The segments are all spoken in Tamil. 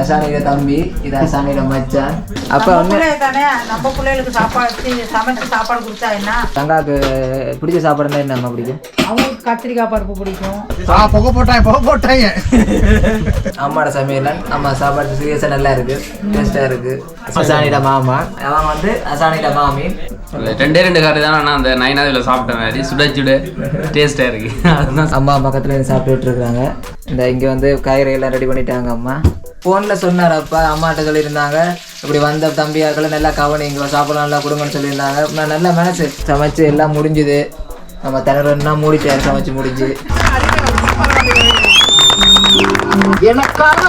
அசானியோட தம்பி இது அசானியோட மச்சான். அப்ப நம்ம வந்து தானே நம்ம பிள்ளைகளுக்கு சாப்பாடு சமைச்சு சாப்பாடு கொடுத்தா என்ன? தங்காக்கு பிடிச்ச சாப்பாடுன்னா என்ன பிடிக்கும்? அவங்களுக்கு கத்திரிக்காய் பருப்பு பிடிக்கும். ஆ புகை போட்டாங்க புகை போட்டாங்க. அம்மாவோட சமையல் அம்மா சாப்பாடு சீரியஸாக நல்லா இருக்கு டேஸ்டா இருக்கு. அசானியோட மாமா. அவன் வந்து அசானியோட மாமி. ரெண்டே ரெண்டு காரு தான் நான் அந்த நைனாவில் சாப்பிட்ட மாதிரி. சுட சுட டேஸ்டா இருக்கு. அதுதான் அம்மா பக்கத்துல சாப்பிட்டுட்டு இருக்காங்க. இந்த இங்க வந்து காய்கறி எல்லாம் ரெடி பண்ணிட்டாங்க அம்மா. ஃபோன்ல சொன்னார் அப்பா அம்மாட்ட சொல்லியிருந்தாங்க. இப்படி வந்த தம்பியாக்களை நல்லா கவனிங்க சாப்பிடலாம் நல்லா கொடுங்கன்னு சொல்லியிருந்தாங்க. நான் நல்ல மனசு. சமைச்சு எல்லாம் முடிஞ்சுது. நம்ம திணறன்னா மூடிட்டாரு சமைச்சு முடிஞ்சு. எனக்காக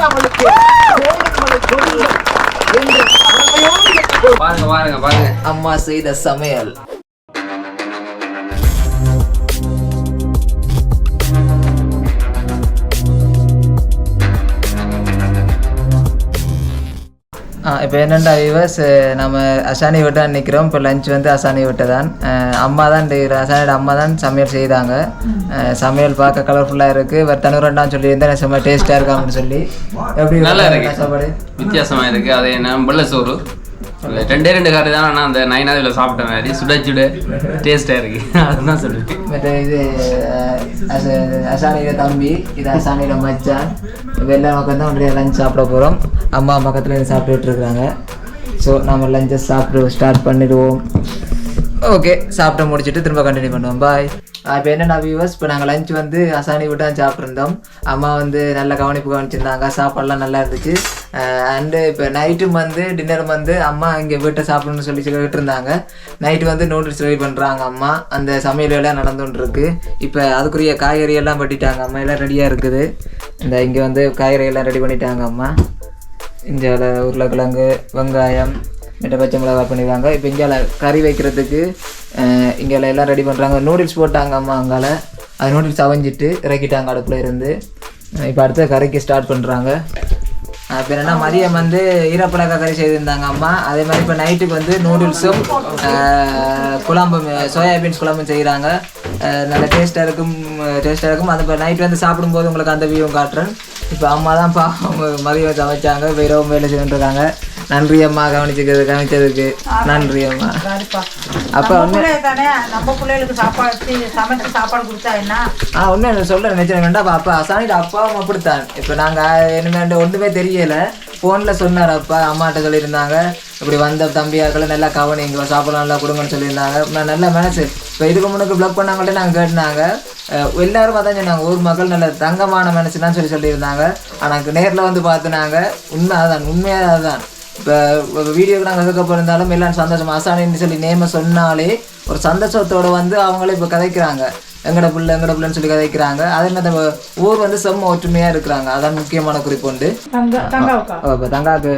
பாருங்க பாருங்க பாருங்க. அம்மா செய்த சமையல். இப்போ என்னென்னா விவஸ் நம்ம அசானி விட்டு நிற்கிறோம் இப்போ லஞ்ச் வந்து அசானி விட்டு தான். அம்மா தான் அசானியோட அம்மா தான் சமையல் செய்தாங்க. சமையல் பார்க்க கலர்ஃபுல்லாக இருக்குது வேறு தனுரண்டான்னு சொல்லியிருந்தேன் செம்ம டேஸ்ட்டாக இருக்கான்னு சொல்லி. எப்படி நல்லா இருக்கு. சாப்பாடு வித்தியாசமா இருக்கு. அது என்ன வெள்ளை சோறு ரெண்டே ரெண்டு கார் தான் நான் அந்த நைனாவில் சாப்பிட்ட மாதிரி. சுட சுட டேஸ்டாக இருக்கு. அதுதான் சொல்லிட்டு மற்ற இது அஹ், அசானியோட தம்பி இது அசானியோட மச்சான். வெள்ளை பக்கம் தான் ஒன்றைய லஞ்ச் சாப்பிட போகிறோம் அம்மா பக்கத்தில் இருந்து சாப்பிட்டுட்டு ஸோ நம்ம லஞ்சை சாப்பிட்டு ஸ்டார்ட் பண்ணிடுவோம். ஓகே சாப்பிட்டு முடிச்சுட்டு திரும்ப கண்டினியூ பண்ணுவோம். பாய் இப்போ என்னென்ன வியூவர்ஸ் இப்போ நாங்கள் லஞ்ச் வந்து அசானி விட்டு தான் சாப்பிட்ருந்தோம் அம்மா வந்து நல்ல கவனிப்பு கவனிச்சிருந்தாங்க. சாப்பாடெலாம் நல்லா இருந்துச்சு. அண்டு இப்போ நைட்டும் வந்து டின்னரும் வந்து அம்மா இங்கே வீட்டை சாப்பிடணும்னு சொல்லி சொல்லிட்டு இருந்தாங்க நைட்டு வந்து நூடுல்ஸ் ரெடி பண்ணுறாங்க அம்மா. அந்த சமையல் எல்லாம் நடந்துட்டு இருக்கு இப்போ அதுக்குரிய காய்கறி எல்லாம் வெட்டிட்டாங்க அம்மா. எல்லாம் ரெடியாக இருக்குது. இந்த இங்கே வந்து காய்கறி எல்லாம் ரெடி பண்ணிட்டாங்க அம்மா. இங்கே உருளைக்கிழங்கு வெங்காயம் மிட்ட பச்சை மிளகாய் பண்ணிடுவாங்க இப்போ இங்கே கறி வைக்கிறதுக்கு இங்கே எல்லாம் ரெடி பண்ணுறாங்க நூடுல்ஸ் போட்டாங்க அம்மா அங்கால. அது நூடுல்ஸ் அவஞ்சிட்டு இறக்கிட்டாங்க அடுப்பில் இருந்து. இப்போ அடுத்த கறிக்கு ஸ்டார்ட் பண்ணுறாங்க இப்போ என்னன்னா மதியம் வந்து ஈரப்பழக்க கறி செய்திருந்தாங்க அம்மா. அதே மாதிரி இப்போ நைட்டுக்கு வந்து நூடுல்ஸும் குழம்பும் சோயாபீன்ஸ் குழம்பும் செய்கிறாங்க நல்ல டேஸ்ட்டாக இருக்கும் டேஸ்ட்டாக இருக்கும். அது இப்போ நைட் வந்து சாப்பிடும்போது உங்களுக்கு அந்த வியூவும் காட்டுறேன். இப்போ அம்மா தான் பா மதியம் சமைச்சாங்க. இப்போ இரவு வேலை செஞ்சுட்டு நன்றி அம்மா கவனிச்சுக்கிறது கவனிச்சதுக்கு. நன்றி அம்மா அப்போ பிள்ளை தானே நம்ம பிள்ளைகளுக்கு சாப்பாடு சமைச்சு சாப்பாடு கொடுத்தா என்ன? ஆ ஒன்றும் சொல்ல நினைச்சேன். வேண்டாம் அப்பா அசானிட்டு அப்பாவும் அப்படித்தான். இப்போ நாங்கள் இனிமேல் ஒன்றுமே தெரியல. ஃபோனில் சொன்னார் அப்பா அம்மாட்ட சொல்லியிருந்தாங்க. இப்படி வந்த தம்பியாக்களை நல்லா கவனிங்க சாப்பிடலாம் நல்லா கொடுங்கன்னு சொல்லியிருந்தாங்க. நான் நல்ல மனசு. இப்போ இதுக்கு முன்னுக்கு ப்ளாக் பண்ணவங்கள்ட்ட நாங்கள் கேட்டினாங்க. எல்லாரும் அதான் சொன்னாங்க ஊர் மக்கள் நல்ல தங்கமான மனசு தான் சொல்லி சொல்லியிருந்தாங்க. ஆனால் நேரில் வந்து பார்த்துனாங்க. உண்மை அதுதான் உண்மையாக அதுதான் இப்போ வீடியோக்கு நாங்கள் எதுக்க போயிருந்தாலும் எல்லாம் சந்தோஷம். அசானின்னு சொல்லி நேம சொன்னாலே ஒரு சந்தோஷத்தோடு வந்து அவங்களே இப்போ கதைக்கிறாங்க. எங்கட பிள்ளை எங்கட பிள்ளைன்னு சொல்லி கதைக்கிறாங்க அதே மாதிரி ஊர் வந்து செம்ம ஒற்றுமையாக இருக்கிறாங்க. அதான் முக்கியமான குறிப்புண்டு தங்காவுக்கா? இப்போ தங்காக்கு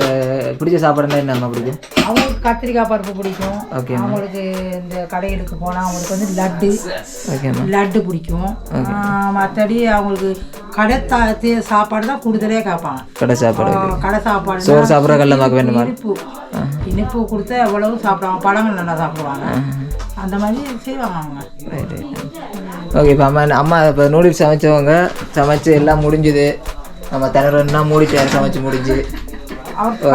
பிடிச்ச சாப்பாடுன்னா என்ன பிடிக்கும்? அவங்களுக்கு கத்திரிக்காய் பருப்பு பிடிக்கும். Okay, அவங்களுக்கு இந்த கடைகளுக்கு போனால் அவங்களுக்கு வந்து லட்டு. ஓகேம்மா லட்டு பிடிக்கும். மற்றபடி அவங்களுக்கு கடை தா- சாப்பாடு தான் கூடுதலே கேட்பாங்க. கடை சாப்பாடு கடை சாப்பாடு சோறு சாப்பிட்ற கல்லமாக்க வேண்டுமா? இனிப்பு. இனிப்பு கொடுத்தா எவ்வளவு சாப்பிடுவாங்க? பழங்கள் நல்லா சாப்பிடுவாங்க. அந்த மாதிரி செய்வாங்க அவங்க. ஓகே இப்போ அம்மா அம்மா இப்போ நூடுல்ஸ் சமைச்சவங்க சமைச்சு எல்லாம் முடிஞ்சுது. நம்ம திணறன்னா மூடிட்டாரு சமைச்சு முடிஞ்சு. காட்டு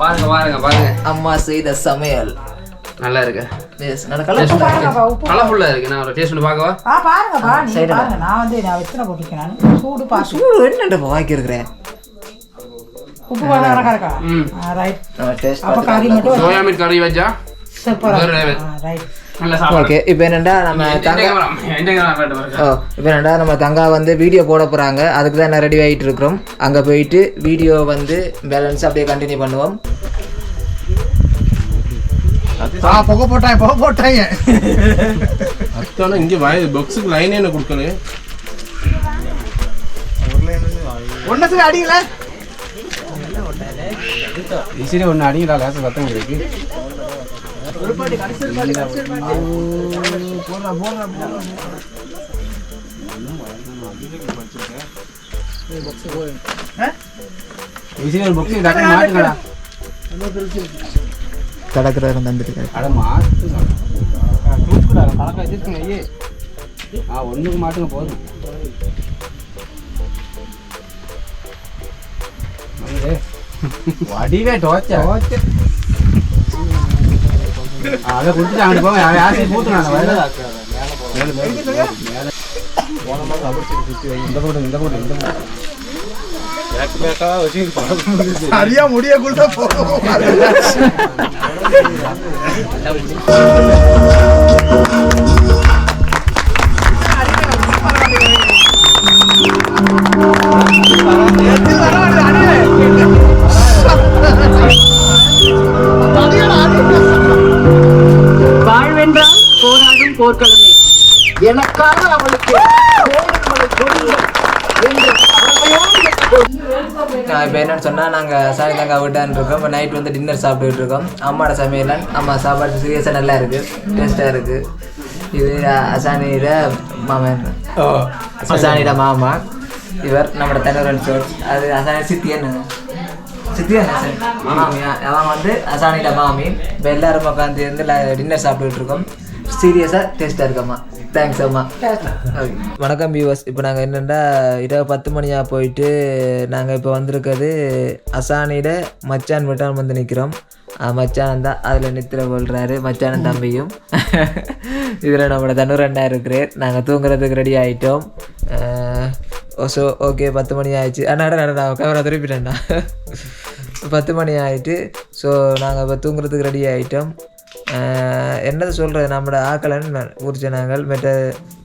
பாருங்க பாருங்க பாருங்க. அம்மா செய்த சமையல். நல்லா இருக்கு. Yes, நல்ல கலர்ஃபுல்லா இருக்கு. நான் ஒரு டேஸ்ட் பண்ணி பார்க்கவா? ஆ பாருங்க. நான் வந்து நான் எத்தனை போட்டிருக்கேன் நான். சூடு பாசு என்னண்டு வாக்கி இருக்கிறேன் உப்பு பாருங்க கரெக்டா இருக்கா ம் ரைட் நம்ம டேஸ்ட் அப்போ கறி மட்டும் சோயா மீட் கறி வச்சா ஓகே இப்போ என்னடா நம்ம தங்கா ஓ இப்போ என்னடா நம்ம தங்கா வந்து வீடியோ போட போகிறாங்க அதுக்கு தான் நான் ரெடி ஆகிட்டு இருக்கிறோம். அங்கே போயிட்டு வீடியோ வந்து பேலன்ஸ் அப்படியே கண்டினியூ பண்ணுவோம். ஆ புகை போட்டாங்க புகை போட்டாங்க. அத்தான இங்க வய பாக்ஸுக்கு லைனே என்ன கொடுக்கல ஒன்னத்துக்கு அடிக்கல ஈஸியா ஒன்று அடிங்களா லேச இருக்கு. ஈஸியா ஒரு பாக்ஸ் டக்கு மாட்டுங்கடா. கடற்கரை தந்துருக்காரு அட மாட்டு தூக்குடா பழக்கம் எதிர்க்குங்க ஐயே. ஆ ஒண்ணுக்கு மாட்டுங்க போதும். வடிவே டோச்ச அதை குடிச்சு அங்கிட்டு போங்க. ஆசை பூத்துனாங்க சரியா முடியக்குள்ள போகும் வாழ்வென்றால் போர்க்களமே. எனக்காக அவளுக்கு நான் இப்போ என்னன்னு சொன்னால் நாங்கள் சாமி தாங்க விட்டான்னு இருக்கோம். இப்போ நைட் வந்து டின்னர் சாப்பிட்டுட்டு இருக்கோம். அம்மாவோட சமையலன் அம்மா சாப்பாடு சீரியஸாக நல்லா இருக்குது டேஸ்ட்டாக இருக்குது இது அசானியிட மாமன் அசானியிட மாமா. இவர் நம்மளோட தலைவரன் சோர்ஸ் அது அசானி சித்தி என்ன சித்தி என்ன சார் மாமியா. அவன் வந்து அசானியிட மாமி. இப்போ எல்லாரும் உட்காந்து இருந்து டின்னர் சாப்பிட்டுட்டு இருக்கோம். சீரியஸாக டேஸ்ட்டாக இருக்கம்மா. தேங்க்ஸ் அம்மா. வணக்கம் வியூவர்ஸ் இப்போ நாங்கள் என்னென்னா இரவு பத்து மணியாக போயிட்டு நாங்கள் இப்போ வந்திருக்கிறது அசானியிட மச்சான் மட்டும் வந்து நிற்கிறோம் மச்சான் தான் அதில் நித்திர கொள்கிறாரு மச்சானும் தம்பியும். இதில் நம்மளோட தனுரண்டா இருக்கிறார். நாங்கள் தூங்குறதுக்கு ரெடி ஆகிட்டோம் ஸோ ஓகே பத்து மணி ஆயிடுச்சு. அண்ணா அண்ணா கேமரா திருப்பிட்டேன்டா. பத்து மணி ஆயிட்டு ஸோ நாங்கள் இப்போ தூங்குறதுக்கு ரெடி ஆகிட்டோம் என்னது சொல்கிறது நம்மளோட ஆக்கலன் ஊர் ஜனங்கள் மற்ற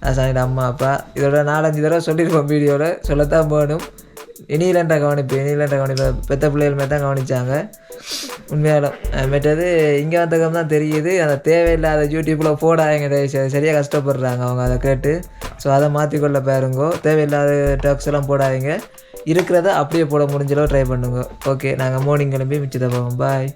அசானியோட அம்மா அப்பா இதோட நாலஞ்சு தடவை சொல்லியிருப்போம் வீடியோவில் சொல்லத்தான் போகணும் இனியிலன்ற கவனிப்பு இனியிலன்ற கவனிப்பு. பெத்த பிள்ளைகள் மாதிரி தான் கவனித்தாங்க உண்மையாலும் மற்றது இங்கே வந்தகம் தான் தெரியுது. அந்த தேவையில்லாத யூடியூப்பில் போடாதீங்க சரியாக கஷ்டப்படுறாங்க அவங்க அதை கேட்டு. ஸோ அதை மாற்றிக்கொள்ள பாருங்கோ. தேவையில்லாத டாக்ஸ் எல்லாம் போடாதீங்க. இருக்கிறத அப்படியே போட முடிஞ்சளவு ட்ரை பண்ணுங்க. ஓகே நாங்கள் மார்னிங் கிளம்பி மிச்சத்தை போவோம் பாய்